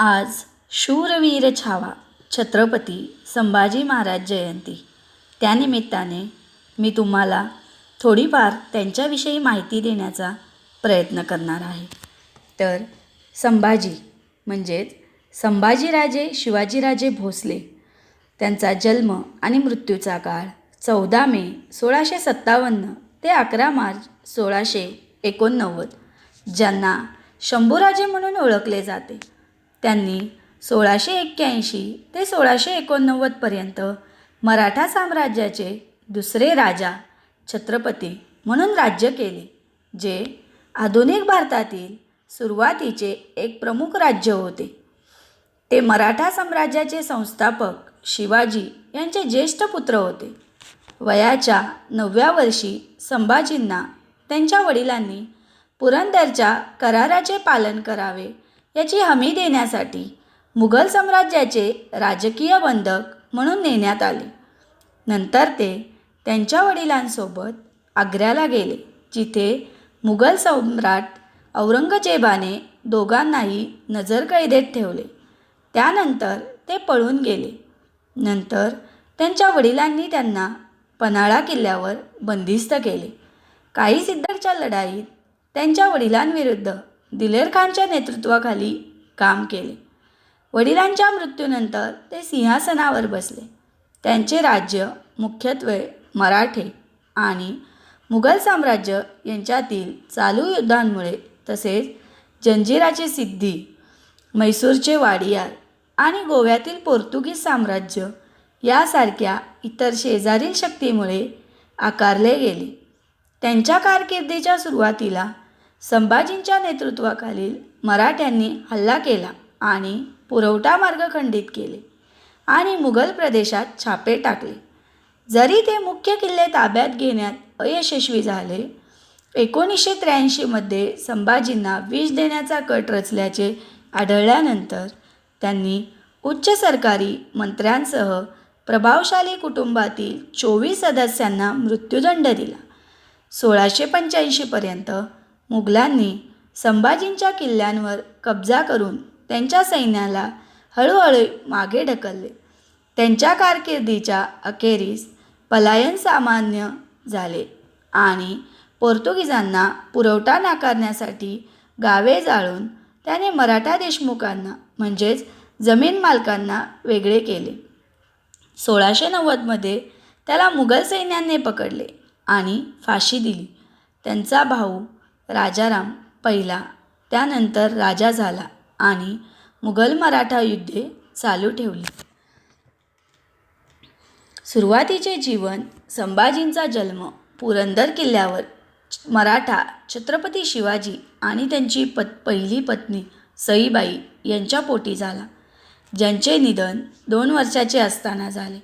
आज शूरवीर छावा छत्रपती संभाजी महाराज जयंती. त्यानिमित्ताने मी तुम्हाला थोडीफार त्यांच्याविषयी माहिती देण्याचा प्रयत्न करणार आहे. तर संभाजी म्हणजेच संभाजीराजे शिवाजीराजे भोसले त्यांचा जन्म आणि मृत्यूचा काळ चौदा मे सोळाशे सत्तावन्न ते अकरा मार्च सोळाशे एकोणनव्वद ज्यांना शंभूराजे म्हणून ओळखले जाते. त्यांनी सोळाशे एक्क्याऐंशी ते सोळाशे एकोणनव्वदपर्यंत मराठा साम्राज्याचे दुसरे राजा छत्रपती म्हणून राज्य केले जे आधुनिक भारतातील सुरुवातीचे एक प्रमुख राज्य होते. ते मराठा साम्राज्याचे संस्थापक शिवाजी यांचे ज्येष्ठ पुत्र होते. वयाच्या नवव्या वर्षी संभाजींना त्यांच्या वडिलांनी पुरंदरच्या कराराचे पालन करावे याची हमी देण्यासाठी मुघल साम्राज्याचे राजकीय बंधक म्हणून नेण्यात आले. नंतर ते त्यांच्या वडिलांसोबत आग्र्याला गेले जिथे मुघल सम्राट औरंगजेबाने दोघांनाही नजरकैदेत ठेवले. त्यानंतर ते पळून गेले. नंतर त्यांच्या वडिलांनी त्यांना पन्हाळा किल्ल्यावर बंदिस्त केले. काही सिद्धरच्या लढाईत त्यांच्या वडिलांविरुद्ध दिलेर खानच्या नेतृत्वाखाली काम केले. वडिलांच्या मृत्यूनंतर ते सिंहासनावर बसले. त्यांचे राज्य मुख्यत्वे मराठे आणि मुघल साम्राज्य यांच्यातील चालू युद्धांमुळे तसेच जंजिराचे सिद्धी म्हैसूरचे वाडियार आणि गोव्यातील पोर्तुगीज साम्राज्य यासारख्या इतर शेजारील शक्तीमुळे आकारले गेले. त्यांच्या कारकिर्दीच्या सुरुवातीला संभाजींच्या नेतृत्वाखालील मराठ्यांनी हल्ला केला आणि पुरवठा मार्ग खंडित केले आणि मुघल प्रदेशात छापे टाकले. जरी ते मुख्य किल्ले ताब्यात घेण्यात अयशस्वी झाले एकोणीसशे त्र्याऐंशीमध्ये संभाजींना विष देण्याचा कट रचल्याचे आढळल्यानंतर त्यांनी उच्च सरकारी मंत्र्यांसह प्रभावशाली कुटुंबातील चोवीस सदस्यांना मृत्यूदंड दिला. सोळाशे पंच्याऐंशीपर्यंत मुघलांनी संभाजींच्या किल्ल्यांवर कब्जा करून त्यांच्या सैन्याला हळूहळू मागे ढकलले. त्यांच्या कारकिर्दीच्या अखेरीस पलायन सामान्य झाले आणि पोर्तुगीजांना पुरवठा नाकारण्यासाठी गावे जाळून त्याने मराठा देशमुखांना म्हणजेच जमीन मालकांना वेगळे केले. सोळाशे नव्वदमध्ये त्याला मुघल सैन्याने पकडले आणि फाशी दिली. त्यांचा भाऊ राजाराम पहिला त्यानंतर राजा झाला आणि मुघल मराठा युद्धे चालू ठेवली. सुरुवातीचे जीवन संभाजींचा जन्म पुरंदर किल्ल्यावर मराठा छत्रपती शिवाजी आणि त्यांची पत पहिली पत्नी सईबाई यांच्या पोटी झाला. ज्यांचे निधन दोन वर्षाचे असताना झाले.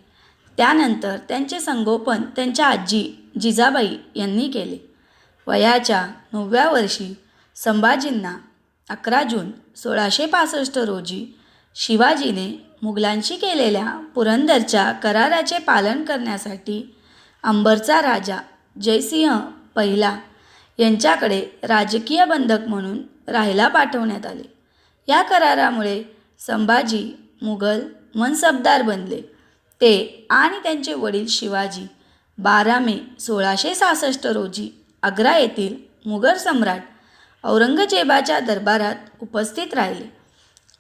त्यानंतर त्यांचे संगोपन त्यांच्या आजी जिजाबाई यांनी केले. वयाच्या नवव्या वर्षी संभाजींना अकरा जून सोळाशे पासष्ट रोजी शिवाजीने मुघलांशी केलेल्या पुरंदरच्या कराराचे पालन करण्यासाठी अंबरचा राजा जयसिंह पहिला यांच्याकडे राजकीय बंधक म्हणून राहायला पाठवण्यात आले. या करारामुळे संभाजी मुघल मनसबदार बनले. ते आणि त्यांचे वडील शिवाजी बारा मे सोळाशे सहासष्ट रोजी आग्रा येथील मुघल सम्राट औरंगजेबाच्या दरबारात उपस्थित राहिले.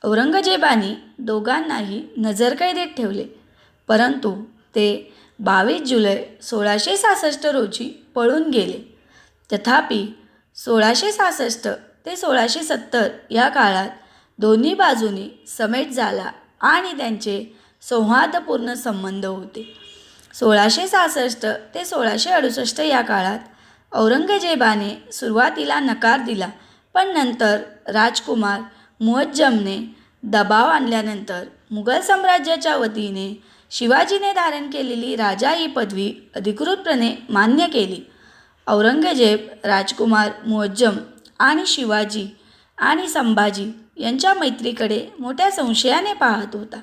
औरंगजेबाने दोघांनाही नजरकैदेत ठेवले परंतु ते बावीस जुलै सोळाशे सहासष्ट रोजी पळून गेले. तथापि सोळाशे सहासष्ट ते सोळाशे सत्तर या काळात दोन्ही बाजूंनी समेट झाला आणि त्यांचे सौहार्दपूर्ण संबंध होते. सोळाशे सहासष्ट ते सोळाशे अडुसष्ट या काळात औरंगजेबाने सुरुवातीला नकार दिला पण नंतर राजकुमार मुअज्जमने दबाव आणल्यानंतर मुघल साम्राज्याच्या वतीने शिवाजीने धारण केलेली राजा ही पदवी अधिकृतपणे मान्य केली. औरंगजेब राजकुमार मुअज्जम आणि शिवाजी आणि संभाजी यांच्या मैत्रीकडे मोठ्या संशयाने पाहत होता.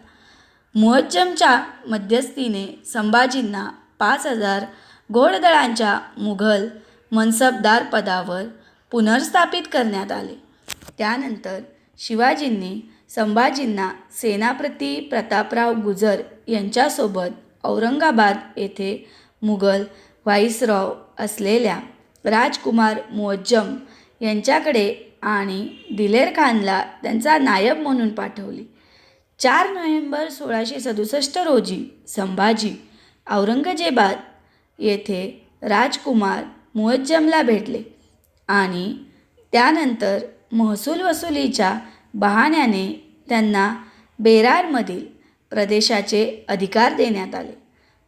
मुअज्जमच्या मध्यस्थीने संभाजींना पाच हजार घोडदळांच्या मुघल मनसबदार पदावर पुनर्स्थापित करण्यात आले. त्यानंतर शिवाजींनी संभाजींना सेनापती प्रतापराव गुजर यांच्यासोबत औरंगाबाद येथे मुघल व्हाईसरॉव असलेल्या राजकुमार मुअज्जम यांच्याकडे आणि दिलेर खानला त्यांचा नायब म्हणून पाठवले. चार नोव्हेंबर सोळाशे सदुसष्ट रोजी संभाजी औरंगजेबाद येथे राजकुमार मुअज्जमला भेटले आणि त्यानंतर महसूल वसुलीच्या बहाण्याने त्यांना बेरारमधील प्रदेशाचे अधिकार देण्यात आले.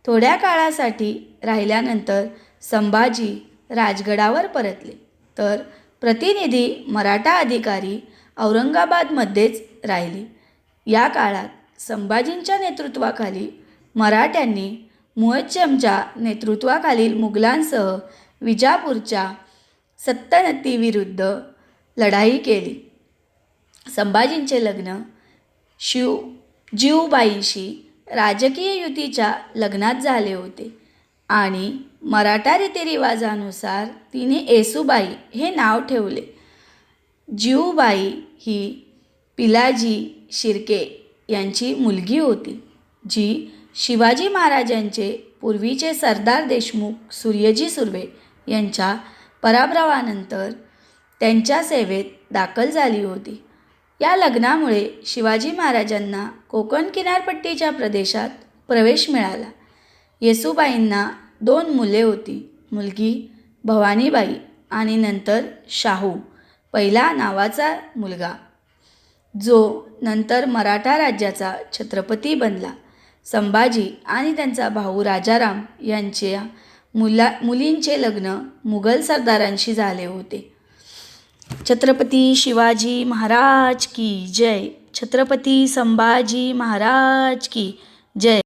थोड्या काळासाठी राहिल्यानंतर संभाजी राजगडावर परतले. तर प्रतिनिधी मराठा अधिकारी औरंगाबादमध्येच राहिले. या काळात संभाजींच्या नेतृत्वाखाली मराठ्यांनी मुअज्जमच्या नेतृत्वाखालील मुघलांसह विजापूरच्या सत्तनतीविरुद्ध लढाई केली. संभाजींचे लग्न शिव जीवबाईशी राजकीय युतीच्या लग्नात झाले होते आणि मराठा रीतिरिवाजानुसार तिने येसूबाई हे नाव ठेवले. जीवबाई ही पिलाजी शिर्के यांची मुलगी होती जी शिवाजी महाराजांचे पूर्वीचे सरदार देशमुख सूर्यजी सुर्वे यांच्या पराभवानंतर त्यांच्या सेवेत दाखल झाली होती. या लग्नामुळे शिवाजी महाराजांना कोकण किनारपट्टीच्या प्रदेशात प्रवेश मिळाला. येसूबाईंना दोन मुले होती. मुलगी भवानीबाई आणि नंतर शाहू पहिला नावाचा मुलगा जो नंतर मराठा राज्याचा छत्रपती बनला. संभाजी आणि त्यांचा भाऊ राजाराम यांच्या मुला मुलींचे लग्न मुघल सरदारांशी झाले होते. छत्रपती शिवाजी महाराज की जय. छत्रपती संभाजी महाराज की जय.